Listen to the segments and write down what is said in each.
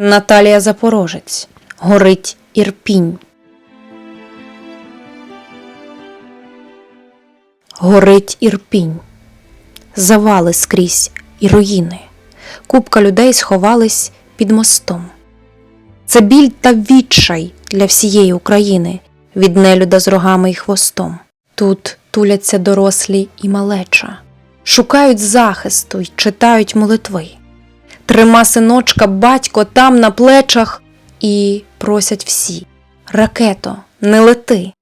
Наталія Запорожець. Горить Ірпінь. Горить Ірпінь. Завали скрізь і руїни. Купка людей сховались під мостом. Це біль та відчай для всієї України від нелюда з рогами і хвостом. Тут туляться дорослі і малеча, шукають захисту й читають молитви. Трима синочка, батько там на плечах і просять всі Ракето, не лети.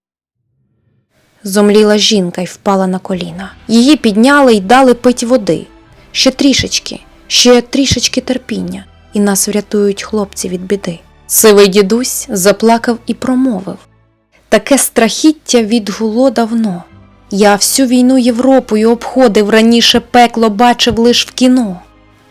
Зомліла жінка й впала на коліна. Її підняли й дали пить води. Ще трішечки, ще трішечки терпіння, і нас врятують хлопці від біди. Сивий дідусь заплакав і промовив Таке страхіття відгуло давно. Я всю війну Європою обходив раніше пекло бачив лиш в кіно.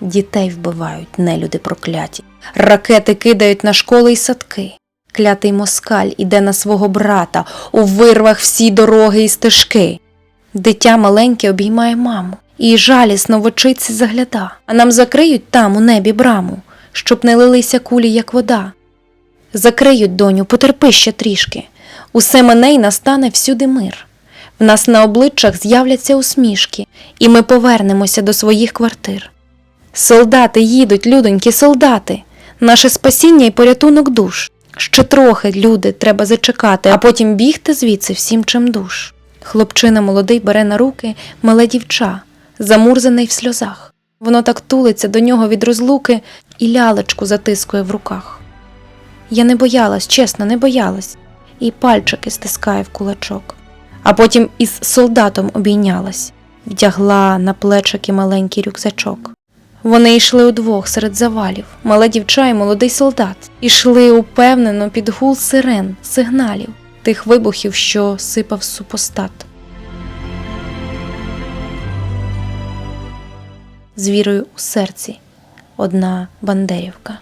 Дітей вбивають нелюди прокляті, ракети кидають на школи й садки. Клятий москаль іде на свого брата, у вирвах всі дороги і стежки. Дитя маленьке обіймає маму і жалісно в очиці загляда, а нам закриють там у небі браму, щоб не лилися кулі, як вода. Закриють, доню, потерпи ще трішки. Усе мене й настане всюди мир. В нас на обличчях з'являться усмішки, і ми повернемося до своїх квартир. Солдати їдуть, людоньки, солдати, наше спасіння і порятунок душ. Ще трохи, люди, треба зачекати, а потім бігти звідси всім чим душ. Хлопчина молодий бере на руки мале дівча, замурзане й в сльозах. Воно так тулиться до нього від розлуки і лялечку затискує в руках. Я не боялась, чесно, не боялась, і пальчики стискає в кулачок. А потім із солдатом обійнялась, вдягла на плечики маленький рюкзачок. Вони йшли удвох серед завалів, мале дівча і молодий солдат, ішли упевнено під гул сирен, сигналів, тих вибухів, що сипав супостат. З вірою у серці одна Бандерівка.